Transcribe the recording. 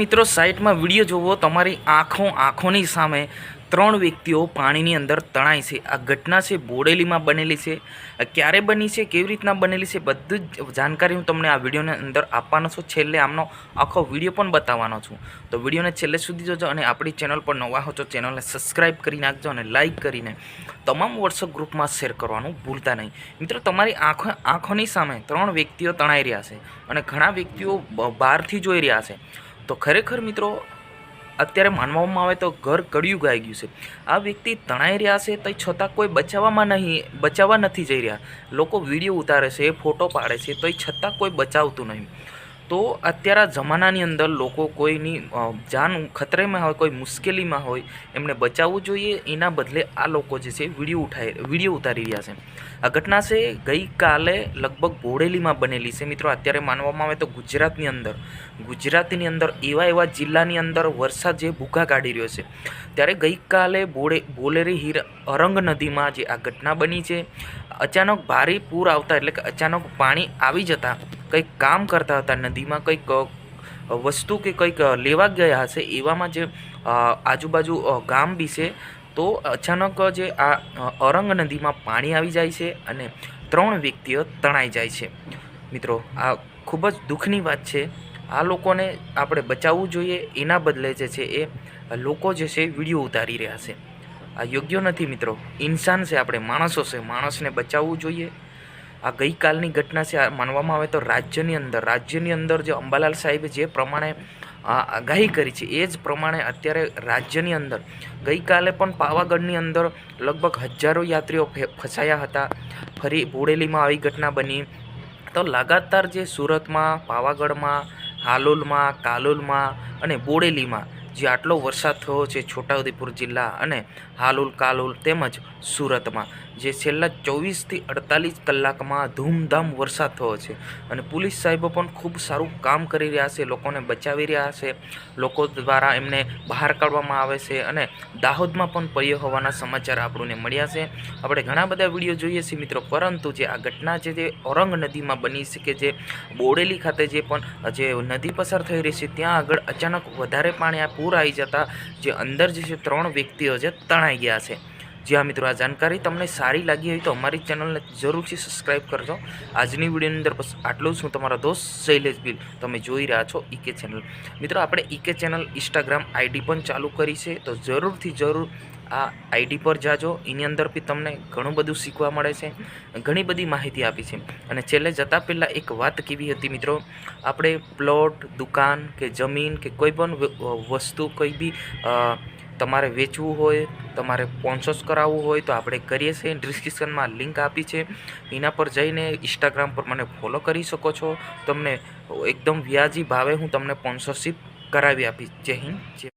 મિત્રો, સાઇટમાં વીડિયો જોવો, તમારી આંખો આંખોની સામે ત્રણ વ્યક્તિઓ પાણીની અંદર તણાય છે. આ ઘટના છે, બોડેલીમાં બનેલી છે. ક્યારે બની છે, કેવી રીતના બનેલી છે, બધું જ જાણકારી હું તમને આ વિડીયોની અંદર આપવાનો છું. છેલ્લે આમનો આખો વીડિયો પણ બતાવવાનો છું. તો વિડીયોને છેલ્લે સુધી જોજો અને આપણી ચેનલ પર નવા હો ચેનલને સબસ્ક્રાઈબ કરી નાખજો અને લાઇક કરીને તમામ વોટ્સઅપ ગ્રુપમાં શેર કરવાનું ભૂલતા નહીં. મિત્રો, તમારી આંખો આંખોની સામે ત્રણ વ્યક્તિઓ તણાઈ રહ્યા છે અને ઘણા વ્યક્તિઓ બહારથી જોઈ રહ્યા છે. તો ખરેખર મિત્રો, અત્યારે માનવામાં આવે તો ઘર કડિયું ગાઈ ગયું છે. આ વ્યક્તિ તણાઈ રહ્યા છે તો છતાં કોઈ બચાવવામાં નહીં, બચાવવા નથી જઈ રહ્યા. લોકો વીડિયો ઉતારે છે, ફોટો પાડે છે તો છતાં કોઈ બચાવતું નહીં. તો અત્યારે જમાનાની અંદર લોકો કોઈની જાન ખતરેમાં હોય, કોઈ મુશ્કેલીમાં હોય, એમને બચાવવું જોઈએ. એના બદલે આ લોકો જે છે, વીડિયો ઉઠાઈ વીડિયો ઉતારી રહ્યા છે. આ ઘટના છે, ગઈકાલે લગભગ બોડેલીમાં બનેલી છે. મિત્રો, અત્યારે માનવામાં આવે તો ગુજરાતની અંદર ગુજરાતની અંદર, એવા એવા જિલ્લાની અંદર વરસાદ જે ભૂખા કાઢી રહ્યો છે. ત્યારે ગઈકાલે બોડે, બોલેરી હીર અરંગ નદીમાં જે આ ઘટના બની છે, અચાનક ભારે પૂર આવતા, એટલે કે અચાનક પાણી આવી જતા કંઈક કામ કરતા હતા, નદીમાં કંઈક વસ્તુ કે કંઈક લેવા ગયા હશે, એવામાં જે આજુબાજુ ગામ બી છે તો અચાનક જે આ અરંગ નદીમાં પાણી આવી જાય છે અને ત્રણ વ્યક્તિઓ તણાઈ જાય છે. મિત્રો, આ ખૂબ જ દુઃખની વાત છે. આ લોકોને આપણે બચાવવું જોઈએ. એના બદલે જે છે એ, લોકો જે છે વીડિયો ઉતારી રહ્યા છે. આ યોગ્ય નથી મિત્રો. ઇન્સાન છે આપણે, માણસો છે. માણસને બચાવવું જોઈએ. આ ગઈકાલની ઘટના છે માનવામાં આવે તો રાજ્યની અંદર રાજ્યની અંદર જે અંબાલાલ સાહેબે જે પ્રમાણે આગાહી કરી છે, એ જ પ્રમાણે અત્યારે રાજ્યની અંદર, ગઈકાલે પણ પાવાગઢની અંદર લગભગ હજારો યાત્રીઓ ફસાયા હતા. ફરી બોડેલીમાં આવી ઘટના બની. તો લગાતાર જે સુરતમાં, પાવાગઢમાં, હાલોલમાં, કાલોલમાં અને બોડેલીમાં જે આટલો વરસાદ થયો છે છોટાઉદેપુર જિલ્લા અને હાલુલ કાલુલ તેમજ સુરતમાં, જે છેલ્લા ચોવીસથી અડતાલીસ કલાકમાં ધૂમધામ વરસાદ થયો છે. અને પોલીસ સાહેબો પણ ખૂબ સારું કામ કરી રહ્યા છે, લોકોને બચાવી રહ્યા છે, લોકો દ્વારા એમને બહાર કાઢવામાં આવે છે અને દાહોદમાં પણ પડ્યો હોવાના સમાચાર આપણને મળ્યા છે. આપણે ઘણા બધા વીડિયો જોઈએ છીએ મિત્રો, પરંતુ જે આ ઘટના છે જે ઔરંગ નદીમાં બની છે કે જે બોડેલી ખાતે જે પણ જે નદી પસાર થઈ રહી છે, ત્યાં આગળ અચાનક વધારે પાણી આ પૂર આવી જતા જે અંદર જે છે ત્રણ વ્યક્તિઓ છે તણાઈ ગયા છે. જી હા મિત્રો, આ જાણકારી તમને સારી લાગી હોય તો અમારી ચેનલને જરૂરથી સબસ્ક્રાઇબ કરજો. આજની વિડીયોની અંદર બસ આટલું જ. હું તમારો દોસ્ત શૈલેષ બિલ તમે જોઈ રહ્યા છો ઈકે ચેનલ. મિત્રો, આપણે ઈકે ચેનલ ઇન્સ્ટાગ્રામ આઈડી પણ ચાલુ કરી છે, તો જરૂરથી જરૂર આ આઈડી પર જાજો. એની અંદર બી તમને ઘણું બધું શીખવા મળે છે, ઘણી બધી માહિતી આપી છે. અને છેલ્લે જતાં પહેલાં એક વાત કેવી હતી મિત્રો, આપણે પ્લોટ, દુકાન કે જમીન કે કોઈ પણ વસ્તુ કોઈ બી તમારે વેચવું હોય, તમારે સ્પોન્સર્સ કરાવવું હોય તો આપણે કરીએ છીએ. ડિસ્ક્રિપ્શનમાં લિંક આપી છે. એના પર જઈને ઇન્સ્ટાગ્રામ પર મને ફોલો કરી શકો છો. તમને એકદમ વ્યાજી ભાવે હું તમને સ્પોન્સરશિપ કરાવી આપીશ. જય હિન્દ. જય